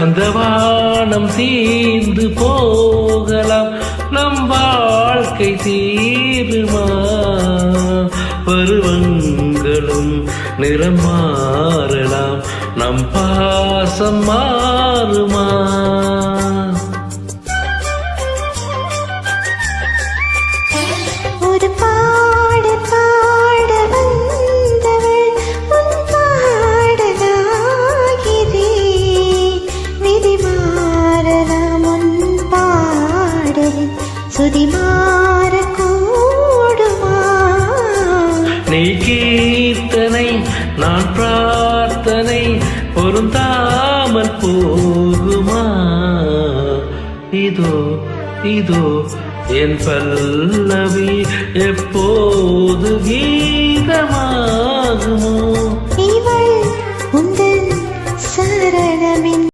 அந்த வானம் தீர்ந்து போகலாம். நம் வாழ்க்கை தீருமா? பருவங்களும் நிறம் மாறலாம். நம் பாசம் மாறுமா? துதி கூடுமா நீ கீர்த்தனை நான் பிரார்த்தனை பொருந்தாமல் போகுமா? இதோ இதோ என் பல்லவி எப்போது கீதமாகுமோ? இவள் உங்கள் சரணமின்